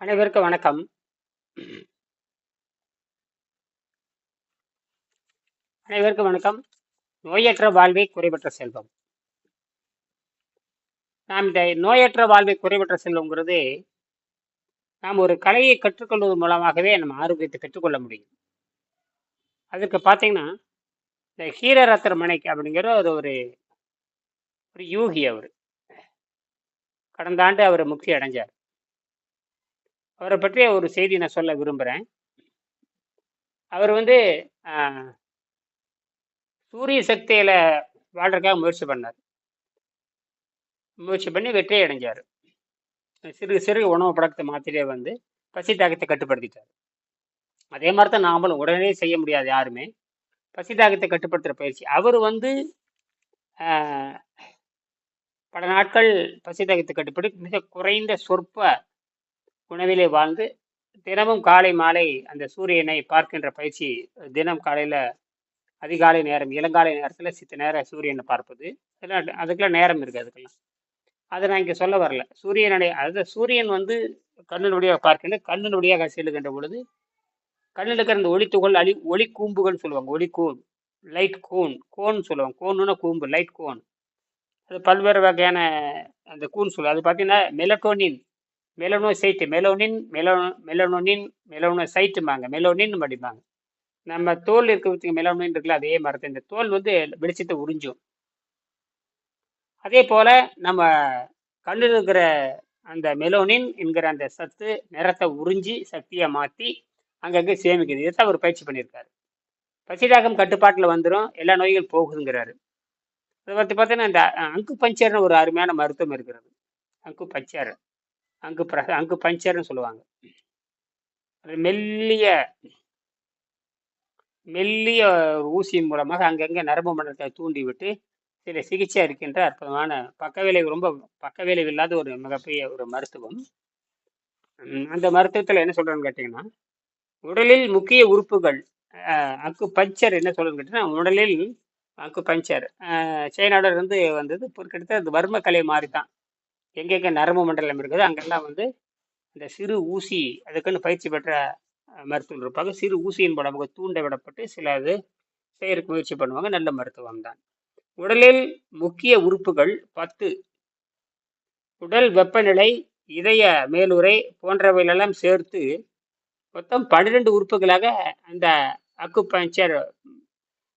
அனைவருக்கும் வணக்கம். அனைவருக்கும் வணக்கம். நோயற்ற வாழ்வை குறைபற்ற செல்வம். நாம் இந்த நோயற்ற வாழ்வை குறைபற்ற செல்வங்கிறது நாம் ஒரு கலையை கற்றுக்கொள்வது மூலமாகவே நம்ம ஆரோக்கியத்தை பெற்றுக்கொள்ள முடியும். அதுக்கு பார்த்தீங்கன்னா இந்த ஹீரரத்ன மனைக்கு அப்படிங்கிற ஒரு ஒரு ஒரு யூகி அவர். கடந்த ஆண்டு அவர் முக்தி அடைஞ்சார். அவரை பற்றிய ஒரு செய்தி நான் சொல்ல விரும்புகிறேன் அவர் வந்து சூரிய சக்தியில் வாழ்றதுக்காக முயற்சி பண்ணார். முயற்சி பண்ணி வெற்றியை அடைஞ்சார். சிறு சிறு உணவு பழக்கத்தை மாத்திரே வந்து பசி தாகத்தை கட்டுப்படுத்திட்டார். அதே மாதிரி தான் நாமளும் உடனே செய்ய முடியாது யாருமே. பசி தாகத்தை கட்டுப்படுத்துகிற பயிற்சி. அவர் வந்து பல நாட்கள் பசி தாகத்தை கட்டுப்படுத்தி மிக குறைந்த சொற்ப உணவிலே வாழ்ந்து தினமும் காலை மாலை அந்த சூரியனை பார்க்கின்ற பயிற்சி தினம் காலையில் அதிகாலை நேரம் இளங்காலை நேரத்தில் சித்த நேரம் சூரியனை பார்ப்பது. இதெல்லாம் அதுக்கெல்லாம் நேரம் இருக்குது அதுக்கெல்லாம். அதை நான் இங்கே சொல்ல வரல. சூரியனுடைய அதாவது சூரியன் வந்து கண்ணினுடைய பார்க்கின்ற கண்ணினுடையாக செல்லுகின்ற பொழுது கண்ணில் இருக்கிற அந்த ஒளித்துகள் அழி ஒளி கூம்புகள்னு சொல்லுவாங்க. ஒளி கூன் லைட் கூன் கோன் சொல்லுவாங்க. கோனுன்னா கூம்பு லைட் கோன். அது பல்வேறு வகையான அந்த கூன் சொல்லுவாங்க. அது பார்த்தீங்கன்னா மெலட்டோனின் மெலனோசைட்டு மெலோனின் மெலோ மெலனோனின் மெலனோசைட்டுமாங்க மெலோனின் அப்படிம்பாங்க நம்ம தோல் இருக்கிறதுக்கு மெலோனின் இருக்குல்ல அதே மரத்தை. இந்த தோல் வந்து வெளிச்சத்தை உறிஞ்சும். அதே போல நம்ம கண்ணில் இருக்கிற அந்த மெலோனின் என்கிற அந்த சத்து நிறத்தை உறிஞ்சி சக்தியை மாற்றி அங்கங்கே சேமிக்குது. இதை அவர் பயிற்சி பண்ணியிருக்காரு. பசிதாகம் கட்டுப்பாட்டில் வந்துடும் எல்லா நோய்கள் போகுதுங்கிறாரு. அதை பற்றி பார்த்தீங்கன்னா இந்த அங்கு பஞ்சர்னு ஒரு அருமையான மருத்துவம் இருக்கிறது. அங்கு பஞ்சர் அங்கு பிர அங்கு பஞ்சர்னு சொல்லுவாங்க. மெல்லிய மெல்லிய ஊசி ஊசியின் மூலமாக அங்கங்கே நரம்பு மண்டலத்தை தூண்டி விட்டு சில சிகிச்சை இருக்கின்ற அற்புதமான பக்கவிளைவு ரொம்ப பக்கவிளைவு இல்லாத ஒரு மிகப்பெரிய ஒரு மருத்துவம். அந்த மருத்துவத்தில் என்ன சொல்கிறேன்னு கேட்டிங்கன்னா உடலில் முக்கிய உறுப்புகள் அக்கு பஞ்சர் என்ன சொல்கிறேன்னு கேட்டிங்கன்னா உடலில் அக்கு பஞ்சர். சைனாவில் இருந்து வந்தது கிட்டத்தட்ட அது வர்ம கலை மாதிரி தான் எங்கெங்கே நரம்பு மண்டலம் இருக்குதோ அங்கெல்லாம் வந்து இந்த சிறு ஊசி அதுக்குன்னு பயிற்சி பெற்ற மருத்துவர்கள் இருப்பாங்க. சிறு ஊசியின் மூலமாக தூண்ட விடப்பட்டு சில அது செய்யறதுக்கு முயற்சி பண்ணுவாங்க. நல்ல மருத்துவம் தான். உடலில் முக்கிய உறுப்புகள் பத்து. உடல் வெப்பநிலை இதய மேலுறை போன்றவைகளெல்லாம் சேர்த்து மொத்தம் பன்னிரெண்டு உறுப்புகளாக அந்த அக்குபஞ்சர்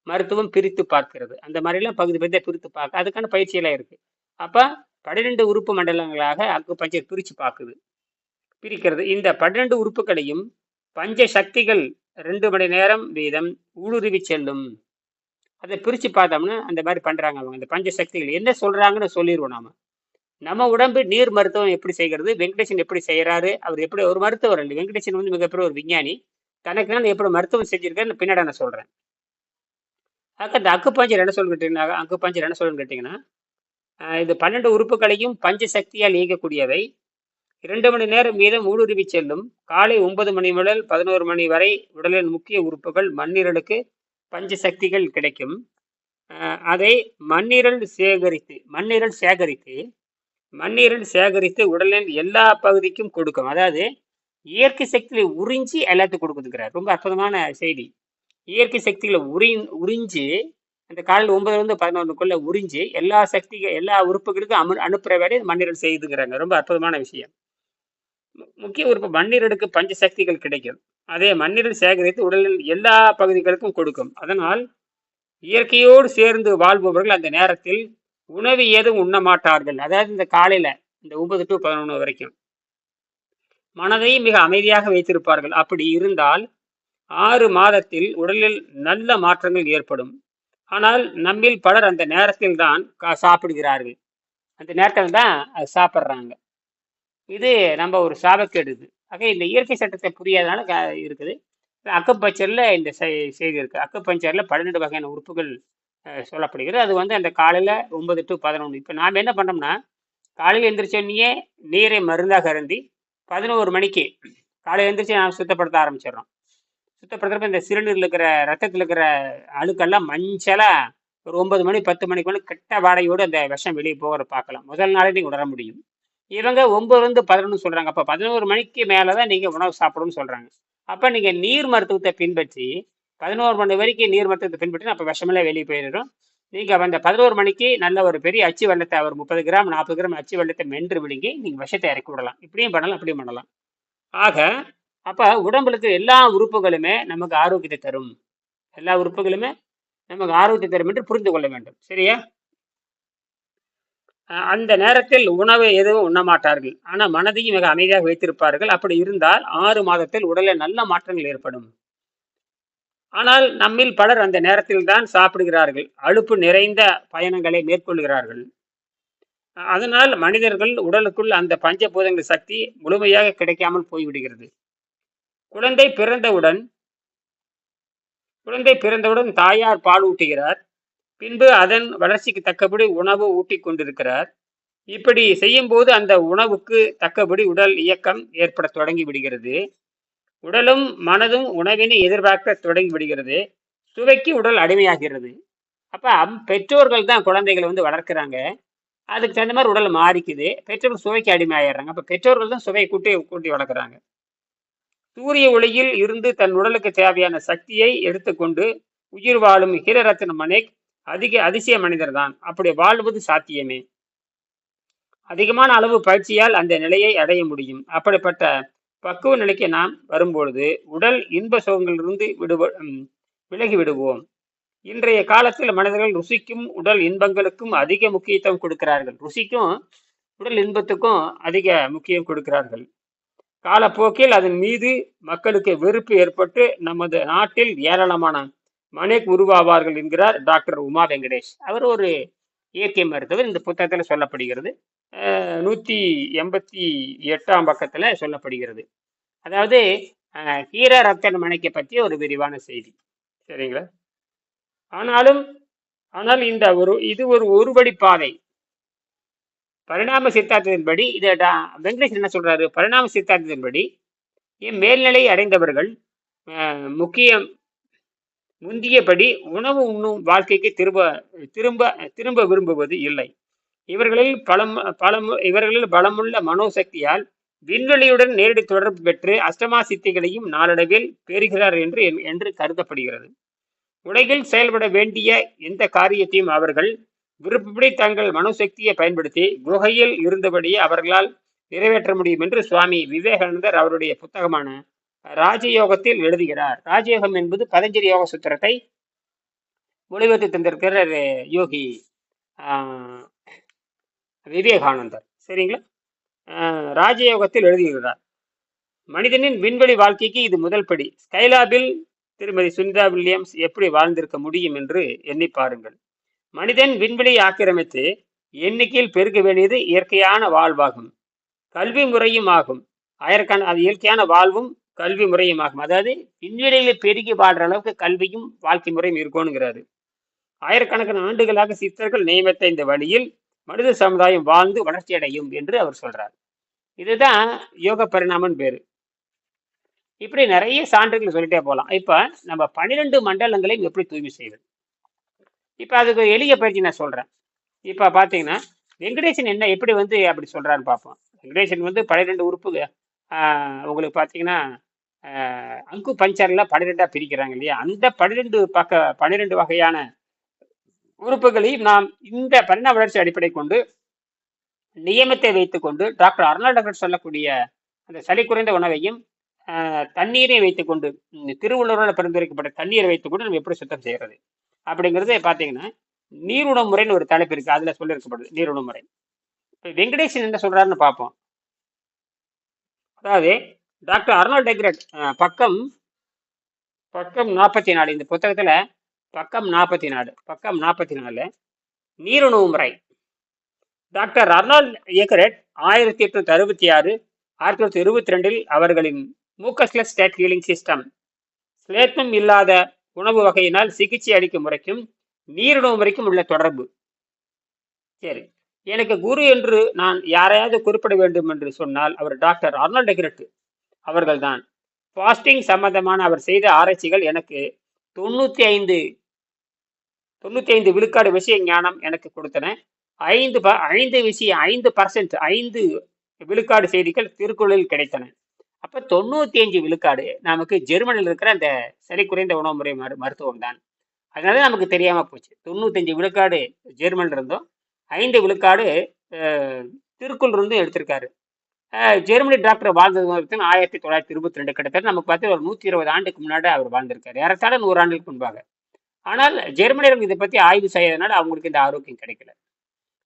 மருத்துவம் பிரித்து பார்க்கிறது. அந்த மாதிரிலாம் பகுதி பகுதியாக பிரித்து பார்க்க அதுக்கான பயிற்சியெல்லாம் இருக்குது அப்போ பன்னிரெண்டு உறுப்பு மண்டலங்களாக அக்குபஞ்சர் பிரித்து பார்க்குது. பிரிக்கிறது. இந்த பன்னிரெண்டு உறுப்புகளையும் பஞ்ச சக்திகள் ரெண்டு மணி நேரம் வீதம் ஊடுருவி செல்லும். அதை பிரித்து பார்த்தோம்னா அந்த மாதிரி பண்ணுறாங்க அவங்க. அந்த பஞ்ச சக்திகள் என்ன சொல்கிறாங்கன்னு சொல்லிடுவோம் நாம். நம்ம உடம்பு நீர் மருத்துவம் எப்படி செய்கிறது வெங்கடேசன் எப்படி செய்கிறாரு அவர் எப்படி ஒரு மருத்துவர் இல்லை வெங்கடேசன் வந்து மிகப்பெரிய ஒரு விஞ்ஞானி. தனக்கு நான் எப்படி மருத்துவம் செஞ்சுருக்கேன்னு பின்னாடி நான் சொல்கிறேன் ஆக இந்த அக்குப்பஞ்சர் என்ன சொல்லுன்னு அக்கு அக்குப்பஞ்சர் என்ன சொல்லுன்னு கேட்டிங்கன்னா இந்த இது பன்னெண்டு உறுப்புகளையும் பஞ்ச சக்தியால் இயங்கக்கூடியவை இரண்டு மணி நேரம் வீதம் ஊடுருவி செல்லும். காலை ஒன்பது மணி முதல் பதினோரு மணி வரை உடலின் முக்கிய உறுப்புகள் மண்ணீரலுக்கு பஞ்ச சக்திகள் கிடைக்கும் அதை மண்ணீரல் சேகரித்து மண்ணீரல் சேகரித்து மண்ணீரல் சேகரித்து உடலின் எல்லா பகுதிக்கும் கொடுக்கும். அதாவது இயற்கை சக்திகளை உறிஞ்சி எல்லாத்துக்கும் கொடுக்குதுங்கிறார் ரொம்ப அற்புதமான செய்தி. இயற்கை சக்திகளை உறி உறிஞ்சி அந்த காலையில் ஒன்பதுலேருந்து பதினொன்றுக்குள்ள உறிஞ்சி எல்லா சக்திகள் எல்லா உறுப்புகளுக்கும் அமு அனுப்புகிற வேலையை மண்ணீரல் செய்துங்கிறாங்க ரொம்ப அற்புதமான விஷயம். முக்கிய உறுப்பு மண்ணீரலுக்கு பஞ்ச சக்திகள் கிடைக்கும். அதே மண்ணீரல் சேகரித்து உடலில் எல்லா பகுதிகளுக்கும் கொடுக்கும். அதனால் இயற்கையோடு சேர்ந்து வாழ்பவர்கள் அந்த நேரத்தில் உணவு ஏதும் உண்ண மாட்டார்கள். அதாவது இந்த காலையில இந்த ஒன்பது டு பதினொன்று வரைக்கும். மனதையும் மிக அமைதியாக வைத்திருப்பார்கள். அப்படி இருந்தால் ஆறு மாதத்தில் உடலில் நல்ல மாற்றங்கள் ஏற்படும். ஆனால் நம்மில் பலர் அந்த நேரத்தில் தான் கா- சாப்பிடுகிறார்கள். அந்த நேரத்தில் தான் அது சாப்பிட்றாங்க. இது நம்ம ஒரு சாபக்கெடுது. ஆக இந்த இயற்கை சட்டத்தை புரியாதனால க- இருக்குது. அக்குப்பஞ்சரில் இந்த செய்தி இருக்குது அக்குப்பஞ்சரில் பன்னெண்டு வகையான உறுப்புகள் சொல்லப்படுகிறது. அது வந்து அந்த காலையில் ஒன்பது டு பதினொன்று இப்போ நாம் என்ன பண்ணோம்னா காலையில் எழுந்திரிச்சோன்னே நீரை மருந்தாக அருந்தி பதினோரு மணிக்கு காலையில் எழுந்திரிச்சி நாம் சுத்தப்படுத்த ஆரம்பிச்சிடுறோம். சுத்தப்படுத்துறப்ப இந்த சிறுநீரில் இருக்கிற ரத்தத்தில் இருக்கிற அழுக்கெல்லாம் மஞ்சளாக ஒரு ஒன்பது மணி பத்து மணிக்கு மேலே கெட்ட வாடையோடு அந்த விஷம் வெளியே போகிற பார்க்கலாம். முதல் நாளே நீங்கள் உணர முடியும். இவங்க ஒன்பதுலேருந்து பதினொன்று சொல்கிறாங்க அப்போ பதினோரு மணிக்கு மேலே தான் நீங்கள் உணவு சாப்பிடணும்னு சொல்கிறாங்க அப்போ நீங்கள் நீர் மருத்துவத்தை பின்பற்றி பதினோரு மணி வரைக்கும் நீர் மருத்துவத்தை பின்பற்றி அப்போ விஷமெல்லாம் வெளியே போயிடும். நீங்கள் அந்த பதினோரு மணிக்கு நல்ல ஒரு பெரிய அச்சு வெள்ளத்தை ஒரு முப்பது கிராம் நாற்பது கிராம் அச்சு வெள்ளத்தை மென்று விழுங்கி நீங்கள் விஷத்தை இறக்கி விடலாம். இப்படியும் பண்ணலாம் அப்படியும் பண்ணலாம். ஆக அப்போ உடம்புக்கு எல்லா உறுப்புகளுமே நமக்கு ஆரோக்கியத்தை தரும். எல்லா உறுப்புகளுமே நமக்கு ஆரோக்கியத்தை தரும் என்று புரிந்து கொள்ள வேண்டும். சரியா? அந்த நேரத்தில் உணவு எதுவும் உண்ண மாட்டார்கள். ஆனால் மனதையும் மிக அமைதியாக வைத்திருப்பார்கள். அப்படி இருந்தால் ஆறு மாதத்தில் உடலில் நல்ல மாற்றங்கள் ஏற்படும். ஆனால் நம்மில் பலர் அந்த நேரத்தில் தான் சாப்பிடுகிறார்கள். அலுப்பு நிறைந்த பயணங்களை மேற்கொள்கிறார்கள். அதனால் மனிதர்கள் உடலுக்குள் அந்த பஞ்சபூதங்கள் சக்தி முழுமையாக கிடைக்காமல் போய்விடுகிறது. குழந்தை பிறந்தவுடன் குழந்தை பிறந்தவுடன் தாயார் பால் ஊட்டுகிறார். பின்பு அதன் வளர்ச்சிக்கு தக்கபடி உணவு ஊட்டி கொண்டிருக்கிறார். இப்படி செய்யும்போது அந்த உணவுக்கு தக்கபடி உடல் இயக்கம் ஏற்பட தொடங்கி விடுகிறது. உடலும் மனதும் உணவினை எதிர்பார்க்க தொடங்கி விடுகிறது. சுவைக்கு உடல் அடிமையாகிறது. அப்போ அம்- பெற்றோர்கள் தான் குழந்தைகளை வந்து வளர்க்குறாங்க. அதுக்கு தகுந்த மாதிரி உடல் மாறிக்குது. பெற்றோர்கள் சுவைக்கு அடிமையாயிடுறாங்க. அப்போ பெற்றோர்கள் தான் சுவையை கூட்டி கூட்டி வளர்க்குறாங்க. சூரிய ஒளியில் இருந்து தன் உடலுக்கு தேவையான சக்தியை எடுத்துக்கொண்டு உயிர் வாழும் ஹீரரத்ன மனேக் அதிக அதிசய மனிதர் தான் அப்படி வாழ்வது சாத்தியமே. அதிகமான அளவு பயிற்சியால் அந்த நிலையை அடைய முடியும். அப்படிப்பட்ட பக்குவ நிலைக்கு நாம் வரும்பொழுது உடல் இன்ப சுகங்களிலிருந்து விடுவ விலகி விடுவோம். இன்றைய காலத்தில் மனிதர்கள் ருசிக்கும் உடல் இன்பங்களுக்கும் அதிக முக்கியத்துவம் கொடுக்கிறார்கள். ருசிக்கும் உடல் இன்பத்துக்கும் அதிக முக்கியம் கொடுக்கிறார்கள். காலப்போக்கில் அதன் மீது மக்களுக்கு வெறுப்பு ஏற்பட்டு நமது நாட்டில் ஏராளமான மனைக் உருவாவார்கள் என்கிறார் டாக்டர் உமா வெங்கடேஷ். அவர் ஒரு இயற்கை மருத்துவர். இந்த புத்தகத்தில் சொல்லப்படுகிறது. நூற்றி எண்பத்தி எட்டாம் பக்கத்தில் சொல்லப்படுகிறது. அதாவது ஹீர ரத்தன் மனைக்கை பற்றி ஒரு விரிவான செய்தி. சரிங்களா? ஆனாலும் ஆனால் இந்த ஒரு இது ஒரு ஒருபடி பாதை. பரிணாம சித்தாந்தத்தின்படி இதை டா- வெங்கடேஷ் என்ன சொல்றாரு? பரிணாம சித்தாந்தத்தின்படி இம் மேல்நிலை அடைந்தவர்கள் முக்கியம் முந்தியபடி உணவு உண்ணும் வாழ்க்கைக்கு திரும்ப திரும்ப திரும்ப விரும்புவது இல்லை. இவர்களில் பலம் பலம் இவர்களில் பலமுள்ள மனோசக்தியால் விண்வெளியுடன் நேரடி தொடர்பு பெற்று அஷ்டமா சித்திகளையும் நாளடைவில் பெறுகிறார் என்று என்று கருதப்படுகிறது. உலகில் செயல்பட வேண்டிய எந்த காரியத்தையும் அவர்கள் விருப்பப்படி தங்கள் மனுசக்தியை பயன்படுத்தி குகையில் இருந்தபடியே அவர்களால் நிறைவேற்ற முடியும் என்று சுவாமி விவேகானந்தர் அவருடைய புத்தகமான ராஜயோகத்தில் எழுதுகிறார். ராஜயோகம் என்பது பதஞ்சலி யோக சுத்திரத்தை மொழிபெயர்த்து தந்திருக்கிற யோகி ஆஹ், விவேகானந்தர். சரிங்களா? ஆஹ், ராஜயோகத்தில் எழுதுகிறார். மனிதனின் விண்வெளி வாழ்க்கைக்கு இது முதல் படி. ஸ்கைலாபில் திருமதி சுனிதா வில்லியம்ஸ் எப்படி வாழ்ந்திருக்க முடியும் என்று எண்ணி பாருங்கள். மனிதன் விண்வெளியை ஆக்கிரமித்து எண்ணிக்கையில் பெருக வேண்டியது இயற்கையான வாழ்வாகும். கல்வி முறையும் ஆகும். ஆயிரக்கண அது இயற்கையான வாழ்வும் கல்வி முறையும் ஆகும். அதாவது விண்வெளியில பெருகி வாழ்ற அளவுக்கு கல்வியும் வாழ்க்கை முறையும் இருக்கணுங்கிறாரு. ஆயிரக்கணக்கான ஆண்டுகளாக சித்தர்கள் நியமித்த இந்த வழியில் மனித சமுதாயம் வாழ்ந்து வளர்ச்சி அடையும் என்று அவர் சொல்றார். இதுதான் யோக பரிணாமன் பேரு. இப்படி நிறைய சான்றுகள் சொல்லிட்டே போகலாம் இப்ப நம்ம பன்னிரெண்டு மண்டலங்களையும் எப்படி தூய்மை செய்வது? இப்போ அதுக்கு எளிய பயிற்சி நான் சொல்கிறேன் இப்போ பார்த்தீங்கன்னா வெங்கடேசன் என்ன எப்படி வந்து அப்படி சொல்கிறான்னு பார்ப்போம். வெங்கடேசன் வந்து பன்னிரெண்டு உறுப்பு உங்களுக்கு பார்த்தீங்கன்னா அங்கு பஞ்சரில் பன்னிரெண்டாக பிரிக்கிறாங்க இல்லையா? அந்த பன்னிரெண்டு பக்க பன்னிரெண்டு வகையான உறுப்புகளையும் நாம் இந்த பரிணாம வளர்ச்சி அடிப்படை கொண்டு நியமத்தை வைத்துக்கொண்டு டாக்டர் அருணாடகர் சொல்லக்கூடிய அந்த சளி குறைந்த உணவையும் தண்ணீரை வைத்துக்கொண்டு திருவள்ளுவரால் பரிந்துரைக்கப்பட்ட தண்ணீரை வைத்துக்கொண்டு நம்ம எப்படி சுத்தம் செய்கிறது அப்படிங்கிறது பார்த்தீங்கன்னா நீருணவு முறைன்னு ஒரு தலைப்பு இருக்கு. அதில் சொல்லியிருக்கப்படுது நீருணவு முறை. இப்போ வெங்கடேசன் என்ன சொல்கிறாருன்னு பார்ப்போம் அதாவது டாக்டர் அர்னால் டெக்ரட் பக்கம் பக்கம் நாற்பத்தி நாலு இந்த புத்தகத்தில் பக்கம் நாற்பத்தி நாலு பக்கம் நாற்பத்தி நாலு நீருணவு முறை. டாக்டர் அர்னால் ஏக்கரட் ஆயிரத்தி எட்நூத்தி அறுபத்தி ஆறு ஆயிரத்தி தொள்ளாயிரத்தி இருபத்தி ரெண்டில் அவர்களின் மூக்கஸ்லெஸ் ஸ்டேட் ஹீலிங் சிஸ்டம் ஸ்லேட்டம் இல்லாத உணவு வகையினால் சிகிச்சை அளிக்கும் முறைக்கும் நீரிடும் முறைக்கும் உள்ள தொடர்பு. சரி. எனக்கு குரு என்று நான் யாரையாவது குறிப்பிட வேண்டும் என்று சொன்னால் அவர் டாக்டர் அர்னால்ட் டெக்ரட் அவர்கள்தான் ஃபாஸ்டிங் சம்பந்தமான அவர் செய்த ஆராய்ச்சிகள் எனக்கு தொண்ணூற்றி ஐந்து தொண்ணூற்றி ஐந்து விழுக்காடு விஷய ஞானம் எனக்கு கொடுத்தன. ஐந்து ப ஐந்து விஷயம் ஐந்து பர்சன்ட் ஐந்து விழுக்காடு செய்திகள் திருக்குறளில் கிடைத்தன. அப்போ தொண்ணூற்றி அஞ்சு விழுக்காடு நமக்கு ஜெர்மனியில் இருக்கிற அந்த சரி குறைந்த உணவு முறை மரு மருத்துவம் தான். அதனால நமக்கு தெரியாமல் போச்சு. தொண்ணூத்தஞ்சு விழுக்காடு ஜெர்மனில் இருந்தும் ஐந்து விழுக்காடு திருக்குள் இருந்தும் எடுத்திருக்காரு. ஜெர்மனி டாக்டர் வாழ்ந்தது ஆயிரத்தி தொள்ளாயிரத்தி இருபத்தி ரெண்டு கிட்டத்தட்ட நமக்கு பார்த்து ஒரு நூற்றி இருபது ஆண்டுக்கு முன்னாடி அவர் வாழ்ந்திருக்காரு. ஏறத்தாழ நூறு ஆண்டுக்கு முன்பாக. ஆனால் ஜெர்மனியர்கள் இதை பற்றி ஆய்வு செய்யறதுனால அவங்களுக்கு இந்த ஆரோக்கியம் கிடைக்கல.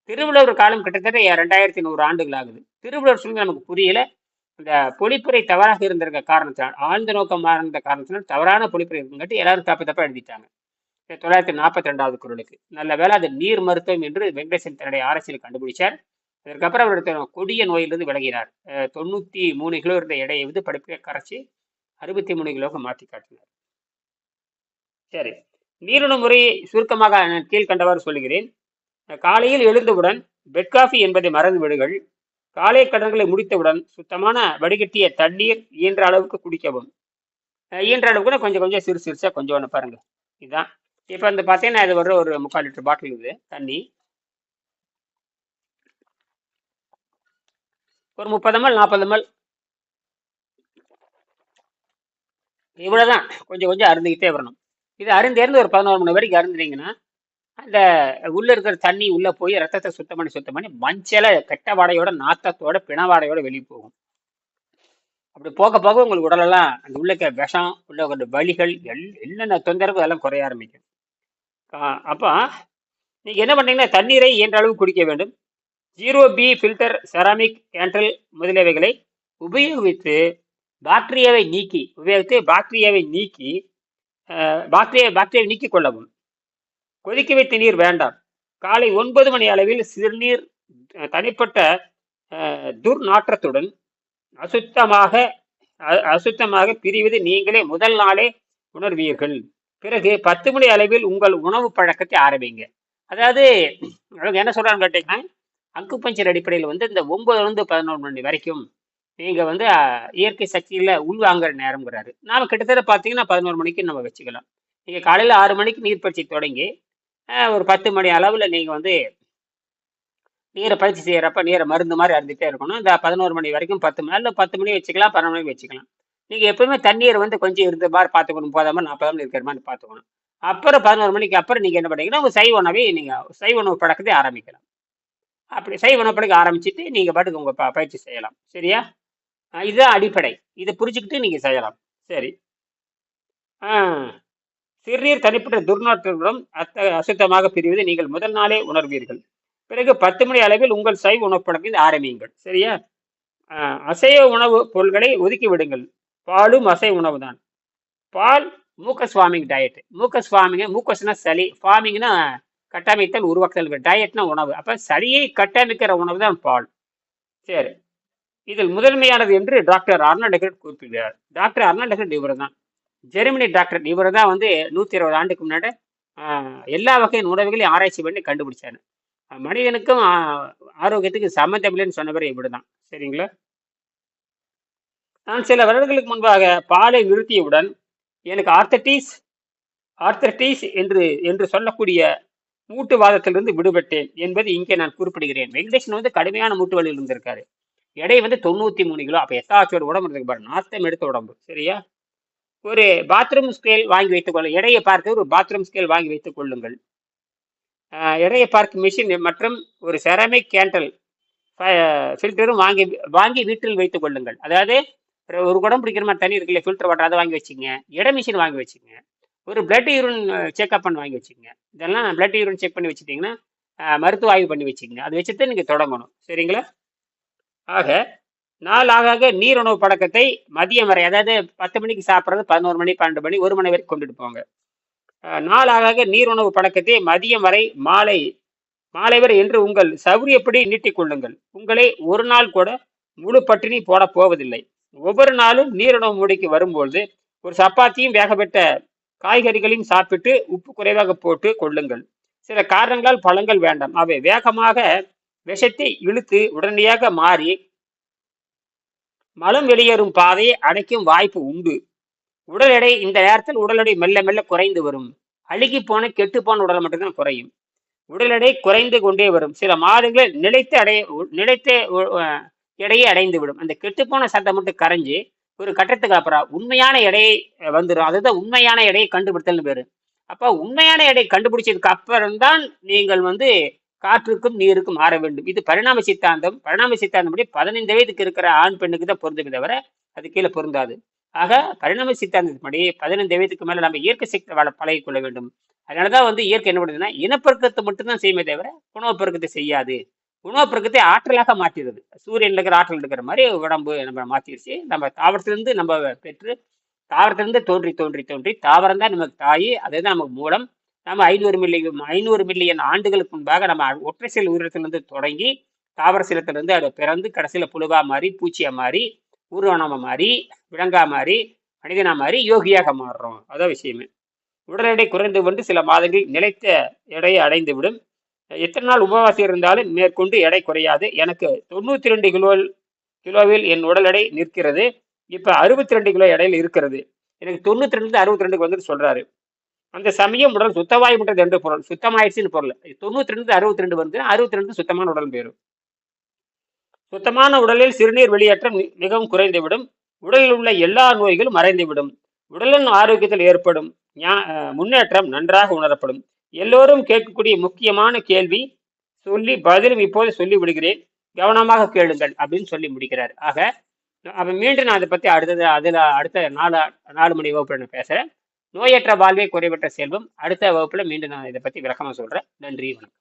திருவள்ளுவர் காலம் கிட்டத்தட்ட ரெண்டாயிரத்தி நூறு ஆண்டுகள் ஆகுது. திருவள்ளுவர் சொல்லி நமக்கு புரியல. இந்த பொழிப்புரை தவறாக இருந்திருக்க காரணத்தினால் ஆழ்ந்த நோக்கமாக இருந்த காரணத்தினால் தவறான பொழிப்புரை இருக்குங்காட்டி எல்லாரும் தப்பு தப்பா எழுதிட்டாங்க. தொள்ளாயிரத்தி நாற்பத்தி ரெண்டாவது குரலுக்கு நல்ல வேளை அது நீர் மருத்துவம் என்று வெங்கடேசன் தன்னுடைய ஆராய்ச்சியில் கண்டுபிடிச்சார். அதற்கப்புறம் அவர் தன் கொடிய நோயிலிருந்து விலகினார். தொண்ணூற்றி தொண்ணூத்தி மூணு கிலோ இருந்த எடையை வந்து படுப்பை கரைச்சி அறுபத்தி மூணு கிலோவுக்கு மாற்றி காட்டினார். சரி. நீரிணு முறை சுருக்கமாக கீழ்கண்டவாறு சொல்லுகிறேன். காலையில் எழுந்தவுடன் பெட் காஃபி என்பதை மறந்து விடுங்கள். காலை கடன்களை முடித்தவுடன் சுத்தமான வடிகட்டிய தண்ணீர் இயன்ற அளவுக்கு குடிக்கவும். ஈன்ற இயன்ற அளவுக்கு கொஞ்சம் கொஞ்சம் சிறு சிறுசாக கொஞ்சம் ஒன்று பாருங்க. இதுதான் இப்போ வந்து பார்த்தீங்கன்னா இது ஒரு ஒரு முக்கால் லிட்டர் பாட்டில் இது தண்ணி. ஒரு முப்பது ml நாற்பது ml இவ்வளோதான் கொஞ்சம் கொஞ்சம் அருந்திக்கிட்டே வரணும். இது அருந்தேர்ந்து ஒரு பதினோரு மணி வரைக்கும் அருந்துனீங்கன்னா அந்த உள்ள இருக்கிற தண்ணி உள்ள போய் ரத்தத்தை சுத்தம் பண்ணி சுத்தம் பண்ணி மஞ்சளை கெட்ட வாடையோட நாத்தத்தோட பிணவாடையோட வெளியே போகும். அப்படி போக போக உங்களுக்கு உடலெல்லாம் அந்த உள்ளக்க இருக்க விஷம் உள்ள இருக்கிற வலிகள் எல் என்னென்ன தொந்தரவு அதெல்லாம் குறைய ஆரம்பிக்கும். அப்போ நீங்கள் என்ன பண்ணீங்கன்னா தண்ணீரை இயன்ற அளவு குடிக்க வேண்டும். Zero B filter ceramic candle முதலியவைகளை உபயோகித்து பாக்டீரியாவை நீக்கி உபயோகித்து பாக்டீரியாவை நீக்கி பாக்டீரியா பாக்டீரியாவை நீக்கி கொள்ளவும். கொதிக்க வைத்த நீர் வேண்டாம். காலை ஒன்பது மணி அளவில் சிறுநீர் தனிப்பட்ட துர்நாற்றத்துடன் அசுத்தமாக அ- அசுத்தமாக பிரிவது நீங்களே முதல் நாளே உணர்வீர்கள். பிறகு பத்து மணி அளவில் உங்கள் உணவு பழக்கத்தை ஆரம்பிங்க. அதாவது அவங்க என்ன கேட்டிங்கன்னா கேட்டீங்கன்னா பஞ்சர் அடிப்படையில் வந்து இந்த ஒன்பதுலேருந்து பதினொன்று மணி வரைக்கும் நீங்கள் வந்து இயற்கை சக்தியில் உள்வாங்குற நேரம்ங்கிறாரு. நாம கிட்டத்தட்ட பார்த்தீங்கன்னா பதினோரு மணிக்கு நம்ம வச்சுக்கலாம். நீங்கள் காலையில் ஆறு மணிக்கு நீர் பயிற்சி தொடங்கி ஒரு பத்து மணி அளவில் நீங்கள் வந்து நீரை பயிற்சி செய்கிறப்ப நீரை மருந்து மாதிரி அருந்துட்டே இருக்கணும். இந்த பதினோரு மணி வரைக்கும் பத்து மணி இல்லை பத்து மணி வச்சுக்கலாம் பன்னெண்டு மணி வச்சுக்கலாம். நீங்கள் எப்பவுமே தண்ணீர் வந்து கொஞ்சம் இருந்த மாதிரி பார்த்துக்கணும். போதாம நாற்பது மணி இருக்கிற மாதிரி பார்த்துக்கணும். அப்புறம் பதினோரு மணிக்கு அப்புறம் நீங்கள் என்ன பண்ணீங்கன்னா உங்கள் சைவ உணவை நீங்கள் சைவ உணவு பழக்கத்தை ஆரம்பிக்கலாம். அப்படி சைவ உணவு பழக்க ஆரம்பிச்சுட்டு நீங்கள் பாட்டுக்கு உங்கள் ப- பயிற்சி செய்யலாம். சரியா? இதுதான் அடிப்படை. இதை புரிஞ்சுக்கிட்டு நீங்கள் செய்யலாம். சரி. ஆ. சிறுநீர் தனிப்பட்ட துர்நாற்றத்துடன் அத்த அசுத்தமாக பிரிவதை நீங்கள் முதல் நாளே உணர்வீர்கள். பிறகு பத்து மணி அளவில் உங்கள் சைவ உணவு ஆரம்பியுங்கள். சரியா? அசைவ உணவு பொருட்களை ஒதுக்கி விடுங்கள். பாலும் அசைவ உணவு தான் பால் mucus forming diet mucus forming மூக்கஸ்னா சளி. ஃபார்மிங்னா கட்டமைத்தல் உருவாக்குதல் டயட்னா உணவு. அப்போ சளியை கட்டமைக்கிற உணவு தான் பால். சரி. இதில் முதன்மையானது என்று டாக்டர் அர்னால்ட் குறிப்பிடுகிறார் டாக்டர் அர்னால்ட் இவர் தான் ஜெர்மனி டாக்டர் இவர் தான் வந்து நூற்றி இருபது ஆண்டுக்கு முன்னாடி எல்லா வகையின் உணவுகளையும் ஆராய்ச்சி பண்ணி கண்டுபிடிச்சாரு. மனிதனுக்கும் ஆரோக்கியத்துக்கும் ஆரோக்கியத்துக்கு சொன்னவர் இவர் தான் சரிங்களா? நான் சில வருடங்களுக்கு முன்பாக பாலை நிறுத்தியவுடன் எனக்கு ஆர்த்தட்டிஸ் ஆர்த்தட்டிஸ் என்று என்று சொல்லக்கூடிய மூட்டுவாதத்திலிருந்து விடுபட்டேன் என்பது இங்கே நான் குறிப்பிடுகிறேன். வெங்கடேஷன் வந்து கடுமையான மூட்டு வலியில் இருந்திருக்காரு எடை வந்து தொண்ணூற்றி மூணு கிலோ. அப்போ எத்தாச்சோட உடம்பு இருக்கு பாரு நாத்தம் எடுத்த உடம்பு. சரியா? ஒரு பாத்ரூம் ஸ்கேல் வாங்கி வைத்துக் கொள்ள எடையை பார்க்க ஒரு பாத்ரூம் ஸ்கேல் வாங்கி வைத்துக் கொள்ளுங்கள். ஆஹ் எடையை பார்க்கும் மிஷின் மற்றும் ஒரு செரமிக் கேண்டல் ஃபில்டரும் வாங்கி வாங்கி வீட்டில் வைத்துக் கொள்ளுங்கள். அதாவது ஒரு ஒரு குடம் பிடிக்கிற மாதிரி தண்ணி இருக்குல்ல ஃபில்டர் வாட்டர் அதை வாங்கி வச்சுங்க எடை மிஷின் வாங்கி வச்சுங்க ஒரு பிளட் யூரின் செக்அப் பண்ண வாங்கி வச்சுங்க இதெல்லாம் பிளட் யூரின் செக் பண்ணி வச்சுட்டிங்கன்னா மருத்துவ ஆய்வு பண்ணி வச்சுக்கங்க. அது வச்சுட்டு நீங்கள் தொடங்கணும். சரிங்களா? ஆக நாளாக நீர் உணவு பழக்கத்தை மதியம் வரை அதாவது பத்து மணிக்கு சாப்பிட்றது பதினோரு மணி பன்னெண்டு மணி ஒரு மணி வரைக்கும் கொண்டுட்டு போங்க நாளாக நீர் உணவு பழக்கத்தை மதியம் வரை மாலை மாலை வரை என்று உங்கள் சௌரியப்படி நீட்டிக் கொள்ளுங்கள். உங்களை ஒரு நாள் கூட முழு பட்டினி போட போவதில்லை. ஒவ்வொரு நாளும் நீருணவு மூடிக்கு வரும்பொழுது ஒரு சப்பாத்தியும் வேகப்பட்ட காய்கறிகளையும் சாப்பிட்டு உப்பு குறைவாக போட்டு கொள்ளுங்கள். சில காரணங்களால் பழங்கள் வேண்டாம். அவை வேகமாக விஷத்தை இழுத்து உடனடியாக மாறி மலம் வெளியேறும் பாதையை அடைக்கும் வாய்ப்பு உண்டு. உடல் எடை இந்த நேரத்தில் உடல் எடை மெல்ல மெல்ல குறைந்து வரும். அழுகி போன கெட்டு போன உடல் மட்டும்தான் குறையும். உடல் எடை குறைந்து கொண்டே வரும். சில மாதங்களில் நிலைத்து அடைய நிலைத்த எடையை அடைந்து விடும். அந்த கெட்டுப்போன சட்டை மட்டும் கரைஞ்சு ஒரு கட்டத்துக்கு அப்புறம் உண்மையான எடையை வந்துடும் அதுதான் உண்மையான எடையை கண்டுபிடித்தல்னு பேரு. அப்போ உண்மையான எடை கண்டுபிடிச்சதுக்கு அப்புறம் தான் நீங்கள் வந்து காற்றுக்கும் நீருக்கும் மாற வேண்டும். இது பரிணாம சித்தாந்தம். பரிணாம சித்தாந்தம் படி பதினைந்து வயதுக்கு இருக்கிற ஆண் பெண்ணுக்கு தான் பொருந்துமே தவிர அது கீழே பொருந்தாது. ஆக பரிணாம சித்தாந்தத்தின்படி பதினைந்து வயதுக்கு மேலே நம்ம இயற்கை சக்தி வாழ பழகி கொள்ள வேண்டும். அதனாலதான் வந்து இயற்கை என்ன பண்ணுதுன்னா இனப்பெருக்கத்தை மட்டும்தான் செய்யுமே தவிர உணவு பெருக்கத்தை செய்யாது. உணவு பெருக்கத்தை ஆற்றலாக மாற்றிடுது. சூரியன்ல இருக்கிற ஆற்றல் இருக்கிற மாதிரி உடம்பு நம்ம மாற்றிடுச்சு நம்ம தாவரத்திலிருந்து நம்ம பெற்று தாவரத்திலிருந்து தோன்றி தோன்றி தோன்றி தாவரம் தான் நமக்கு தாய் அதுதான் நமக்கு மூலம். நம்ம ஐநூறு மில்லியன் ஐநூறு மில்லியன் ஆண்டுகளுக்கு முன்பாக நம்ம ஒற்றை செல் உயிரினத்திலிருந்து தொடங்கி தாவர சிலத்திலிருந்து அதை பிறந்து கடைசியில் புழுவா மாறி பூச்சியாக மாறி ஊர்வனமாக மாறி விலங்கா மாறி மனிதனாக மாறி யோகியாக மாறுறோம். அதான் விஷயமே. உடல் எடை குறைந்து கொண்டு சில மாதங்கள் நிலைத்த எடையை அடைந்து விடும் எத்தனை நாள் உபவாசம் இருந்தாலும் மேற்கொண்டு எடை குறையாது. எனக்கு தொண்ணூற்றி ரெண்டு கிலோ கிலோவில் என் உடல் எடை நிற்கிறது. இப்போ அறுபத்தி ரெண்டு கிலோ எடையில் இருக்கிறது. எனக்கு தொண்ணூற்றி ரெண்டு அறுபத்தி ரெண்டுக்கு வந்துட்டு சொல்கிறாரு அந்த சமயம் உடல் சுத்தமாய் என்று பொருள். சுத்தமாயிடுச்சுன்னு பொருள். தொண்ணூத்தி ரெண்டு அறுபத்தி ரெண்டு வந்து அறுபத்தி ரெண்டு சுத்தமான உடல் பேரும் சுத்தமான உடலில் சிறுநீர் வெளியேற்றம் மிகவும் குறைந்துவிடும். உடலில் உள்ள எல்லா நோய்களும் மறைந்துவிடும். உடலின் ஆரோக்கியத்தில் ஏற்படும் ஞா- முன்னேற்றம் நன்றாக உணரப்படும். எல்லோரும் கேட்கக்கூடிய முக்கியமான கேள்வி சொல்லி பதிலும் இப்போது சொல்லி விடுகிறேன். கவனமாக கேளுங்கள் அப்படின்னு சொல்லி முடிக்கிறார். ஆக அப்ப மீண்டும் நான் அதை பத்தி அடுத்தது அதுல அடுத்த நாலு நாலு மணி வகுப்பு நான் பேசுறேன். நோயற்ற வாழ்வே குறைவற்ற செல்வம். அடுத்த வகுப்புல மீண்டும் நான் இதை பத்தி விளக்கமா சொல்றேன். நன்றி வணக்கம்.